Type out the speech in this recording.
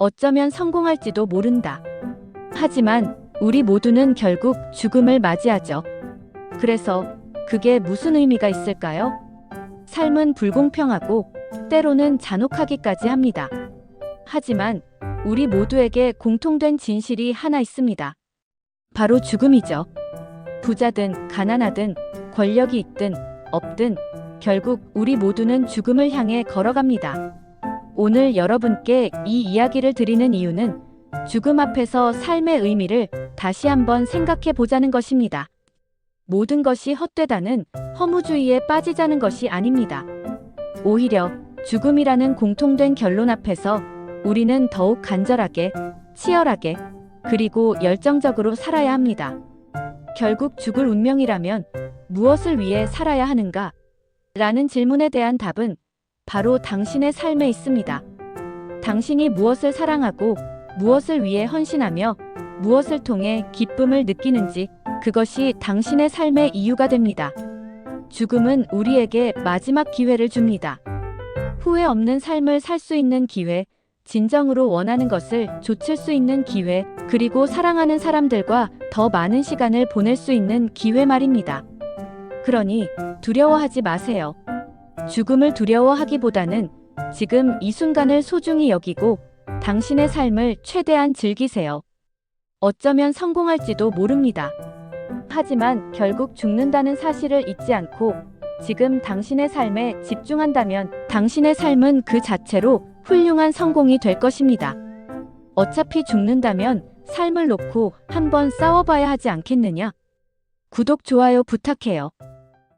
어쩌면 성공할지도 모른다. 하지만 우리 모두는 결국 죽음을 맞이하죠. 그래서 그게 무슨 의미가 있을까요? 삶은 불공평하고 때로는 잔혹하기까지 합니다. 하지만 우리 모두에게 공통된 진실이 하나 있습니다. 바로 죽음이죠. 부자든 가난하든 권력이 있든 없든 결국 우리 모두는 죽음을 향해 걸어갑니다. 오늘 여러분께 이 이야기를 드리는 이유는 죽음 앞에서 삶의 의미를 다시 한번 생각해 보자는 것입니다. 모든 것이 헛되다는 허무주의에 빠지자는 것이 아닙니다. 오히려 죽음이라는 공통된 결론 앞에서 우리는 더욱 간절하게, 치열하게, 그리고 열정적으로 살아야 합니다. 결국 죽을 운명이라면 무엇을 위해 살아야 하는가? 라는 질문에 대한 답은 바로 당신의 삶에 있습니다. 당신이 무엇을 사랑하고 무엇을 위해 헌신하며 무엇을 통해 기쁨을 느끼는지 그것이 당신의 삶의 이유가 됩니다. 죽음은 우리에게 마지막 기회를 줍니다. 후회 없는 삶을 살 수 있는 기회, 진정으로 원하는 것을 좇을 수 있는 기회, 그리고 사랑하는 사람들과 더 많은 시간을 보낼 수 있는 기회 말입니다. 그러니 두려워하지 마세요. 죽음을 두려워하기보다는 지금 이 순간을 소중히 여기고 당신의 삶을 최대한 즐기세요. 어쩌면 성공할지도 모릅니다. 하지만 결국 죽는다는 사실을 잊지 않고 지금 당신의 삶에 집중한다면 당신의 삶은 그 자체로 훌륭한 성공이 될 것입니다. 어차피 죽는다면 삶을 놓고 한번 싸워봐야 하지 않겠느냐? 구독, 좋아요 부탁해요.